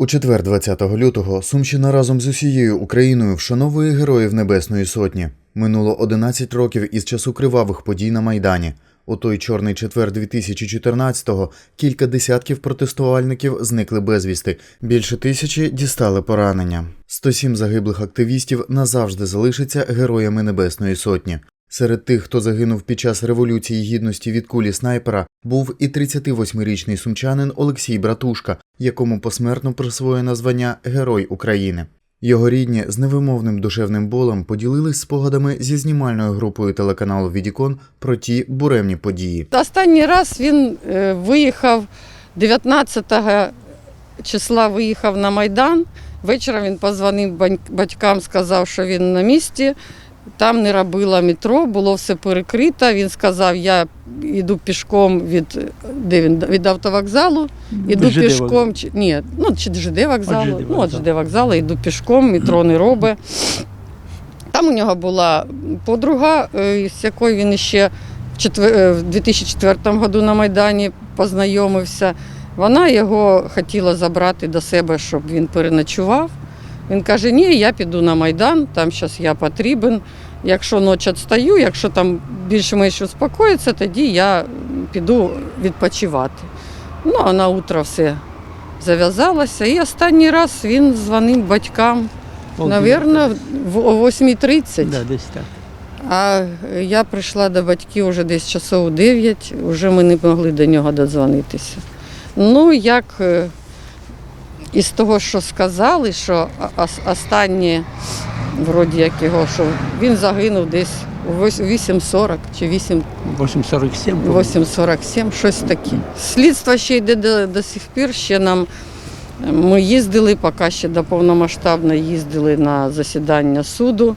У четвер, 20 лютого, Сумщина разом з усією Україною вшановує героїв Небесної Сотні. Минуло 11 років із часу кривавих подій на Майдані. У той чорний четвер 2014-го кілька десятків протестувальників зникли безвісти, більше тисячі дістали поранення. 107 загиблих активістів назавжди залишаться героями Небесної Сотні. Серед тих, хто загинув під час революції гідності від кулі снайпера, був і 38-річний сумчанин Олексій Братушка, якому посмертно присвоєно звання Герой України. Його рідні з невимовним душевним болем поділились спогадами зі знімальною групою телеканалу Відікон про ті буремні події. Останній раз він е, виїхав 19 числа виїхав на Майдан. Вечором він позвонив батькам, сказав, що він на місці. Там не робила метро, було все перекрито. Він сказав, я йду пішком від, де він, від автовокзалу, іду ЖД пішком. Чи, ні, ну, чи ЖД вокзалу, От ЖД ну, от. ЖД вокзалу, йду пішком, метро не робить. Там у нього була подруга, е, з якою він ще в четвер- е, в 2004 году на Майдані познайомився. Вона його хотіла забрати до себе, щоб він переночував. Він каже: Ні, я піду на Майдан, там зараз я потрібен. Якщо ночі відстаю, якщо там більш-менш успокоїться, тоді я піду відпочивати. Ну, а на утро все зав'язалося. І останній раз він дзвонив батькам, мабуть, в о 8.30. Да, десь так. А я прийшла до батьків вже десь часов 9, вже ми не могли до нього додзвонитися. Ну, як е, із того, що сказали, що о- ос- останнє, вроді як його, що він загинув десь у 8.40 чи 8, 847. по-моєму. 8.47, щось таке. Слідство ще йде до, до сих пір, ще нам. Ми їздили, поки ще до повномасштабно їздили на засідання суду.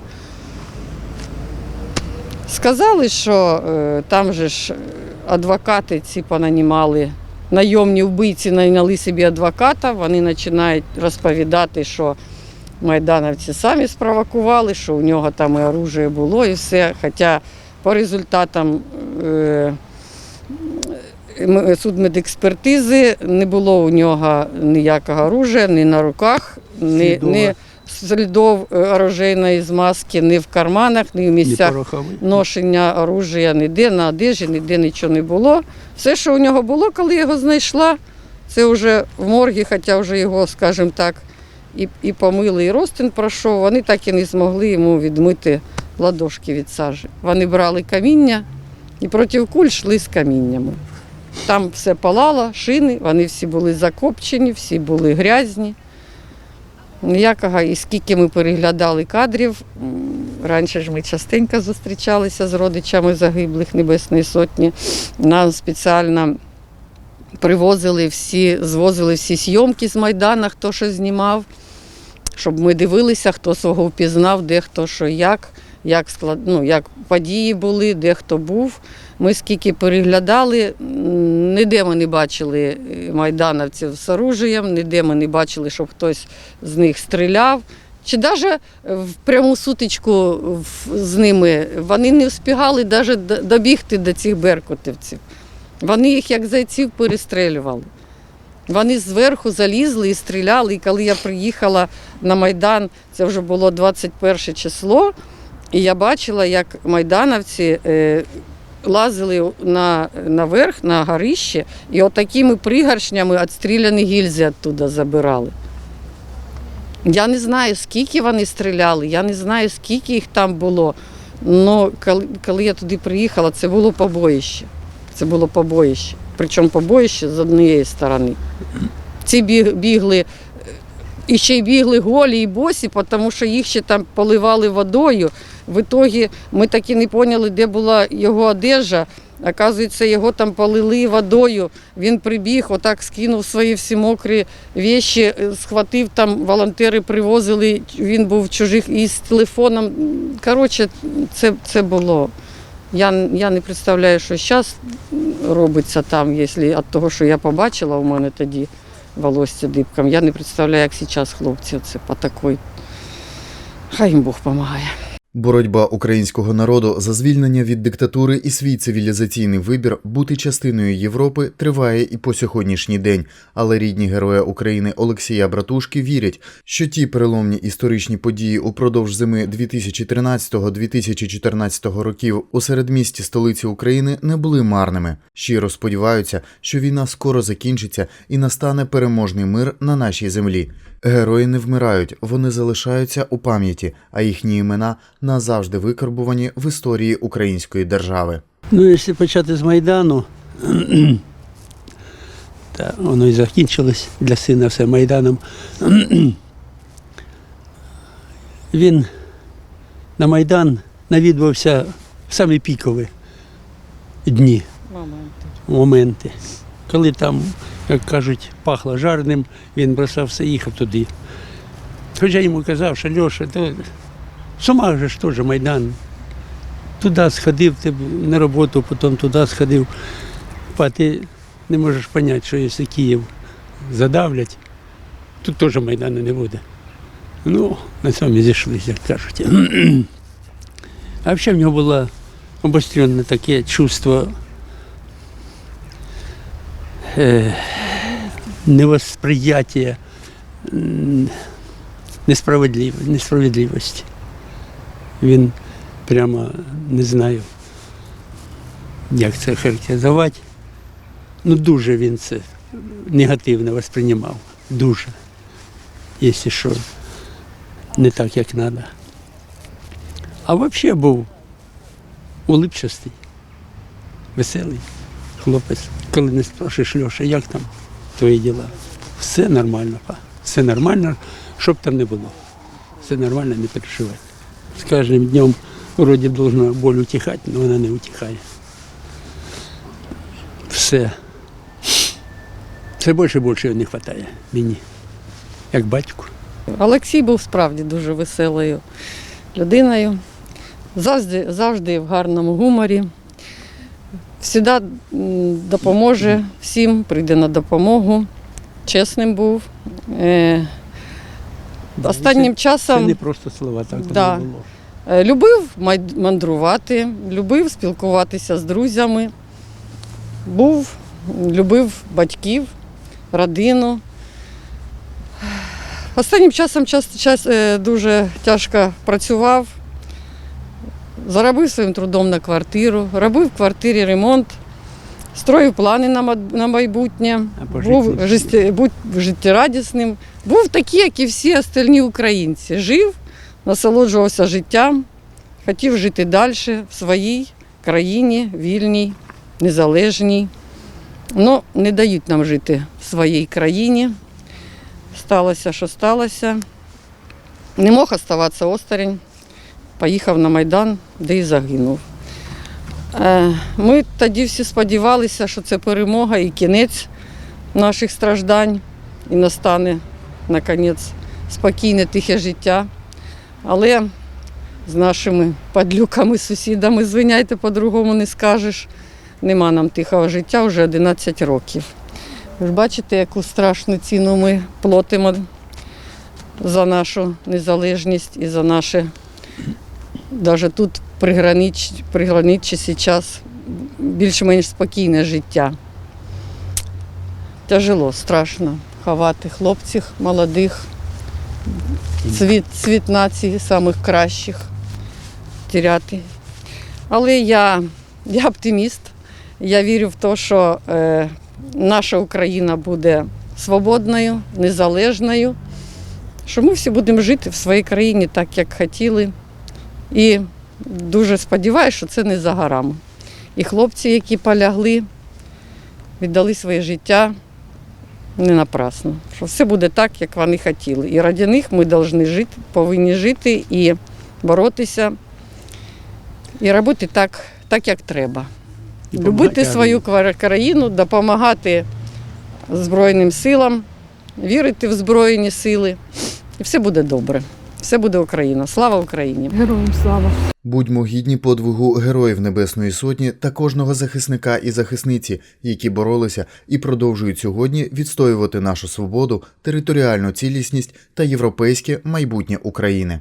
Сказали, що е, там же ж адвокати ці понанімали, найомні вбивці найняли собі адвоката, вони починають розповідати, що майдановці самі спровокували, що у нього там і оружие було, і все. Хоча по результатам е, м- судмедекспертизи не було у нього ніякого оружия, ні на руках, ні, ні слідов е, оружейної змазки, ні в карманах, ні в місцях ношення оружия ніде, на одежі, ніде нічого не було. Все, що у нього було, коли його знайшла, це вже в моргі, хоча вже його, скажімо так, і, і помили, і розтин пройшов, вони так і не змогли йому відмити ладошки від сажі. Вони брали каміння і проти куль йшли з каміннями. Там все палало, шини, вони всі були закопчені, всі були грязні. Ніякого, і скільки ми переглядали кадрів. Раніше ж ми частенько зустрічалися з родичами загиблих Небесної Сотні. Нам спеціально привозили всі, звозили всі зйомки з Майдана, хто що знімав, щоб ми дивилися, хто свого впізнав, де хто що як, як, склад, ну, як події були, де хто був. Ми скільки переглядали, ніде ми не бачили е, майдановців з оружієм, ніде ми не бачили, щоб хтось з них стріляв. Чи навіть в пряму сутичку з ними вони не встигали навіть добігти до цих беркутівців. Вони їх як зайців перестрелювали. Вони зверху залізли і стріляли. І коли я приїхала на Майдан, це вже було 21 число, і я бачила, як майдановці е, лазили на, наверх, на горище, і отакими пригоршнями відстріляні гільзи оттуда забирали. Я не знаю, скільки вони стріляли, я не знаю, скільки їх там було. Але коли, коли я туди приїхала, це було побоїще. Це було побоїще. Причому побоїще з однієї сторони. Ці бігли, і ще й бігли голі і босі, тому що їх ще там поливали водою. В ітогі ми так і не поняли, де була його одежа. Оказується, його там полили водою. Він прибіг, отак скинув свої всі мокрі віші, е, схватив там, волонтери привозили, він був чужих із телефоном. Коротше, це, це було. Я, я не представляю, що зараз робиться там, якщо від того, що я побачила у мене тоді волосся дибком. Я не представляю, як зараз хлопці це по такій. Хай їм Бог допомагає. Боротьба українського народу за звільнення від диктатури і свій цивілізаційний вибір бути частиною Європи триває і по сьогоднішній день. Але рідні героя України Олексія Братушки вірять, що ті переломні історичні події упродовж зими 2013-2014 років у середмісті столиці України не були марними. Щиро сподіваються, що війна скоро закінчиться і настане переможний мир на нашій землі. Герої не вмирають, вони залишаються у пам'яті, а їхні імена назавжди викарбувані в історії української держави. Ну, якщо почати з Майдану, та воно і закінчилось для сина все Майданом. Він на Майдан навідувався в самі пікові дні, моменти. Коли там, як кажуть, пахло жарним, він бросався і їхав туди. Хоча йому казав, що Льоша, то в Сумах же ж теж Майдан. Туди сходив, ти на роботу, потім туди сходив. Па, ти не можеш зрозуміти, що якщо Київ задавлять, тут теж Майдану не буде. Ну, на цьому зійшлися, як кажуть. А взагалі в нього було обостренне таке чувство е, невосприяття несправедливості. Він прямо не знаю, як це характеризувати. Ну, дуже він це негативно восприймав. Дуже. Якщо що, не так, як треба. А взагалі був улипчастий, веселий хлопець. Коли не спрашуєш, Льоша, як там твої діла? Все нормально, па. Все нормально, що б там не було. Все нормально, не переживай. З кожним днем вроді должна боль утихати, але вона не утихає. Все. Все більше і більше не вистачає мені, як батьку. Олексій був справді дуже веселою людиною, завжди, завжди в гарному гуморі. Всіда допоможе всім, прийде на допомогу. Чесним був. Е, Останнім це, часом це не просто слова, так Да. було. Е, Любив мандрувати, любив спілкуватися з друзями. Був, любив батьків, родину. Останнім часом час, час, е, дуже тяжко працював, заробив своїм трудом на квартиру, робив в квартирі ремонт, строїв плани на, майбутнє, був життєрадісним. Був такий, як і всі остальні українці. Жив, насолоджувався життям, хотів жити далі в своїй країні, вільній, незалежній. Ну, не дають нам жити в своїй країні. Сталося, що сталося. Не мог оставатися осторонь. Поїхав на Майдан, де і загинув. Е, Ми тоді всі сподівалися, що це перемога і кінець наших страждань, і настане, наконець, спокійне, тихе життя. Але з нашими падлюками, сусідами, звиняйте, по-другому не скажеш. Нема нам тихого життя вже 11 років. Ви ж бачите, яку страшну ціну ми платимо за нашу незалежність і за наше, навіть тут пригранич, приграничі зараз більш-менш спокійне життя. Тяжело, страшно ховати хлопців молодих, цвіт, цвіт нації самих кращих тіряти. Але я, я оптиміст. Я вірю в те, що е, наша Україна буде свободною, незалежною, що ми всі будемо жити в своїй країні так, як хотіли. І дуже сподіваюся, що це не за горами. І хлопці, які полягли, віддали своє життя не напрасно. Що все буде так, як вони хотіли. І раді них ми повинні жити, повинні жити і боротися, і робити так, так як треба. Любити свою країну, допомагати Збройним силам, вірити в Збройні сили. І все буде добре. Все буде Україна. Слава Україні! Героям слава! Будьмо гідні подвигу героїв Небесної Сотні та кожного захисника і захисниці, які боролися і продовжують сьогодні відстоювати нашу свободу, територіальну цілісність та європейське майбутнє України.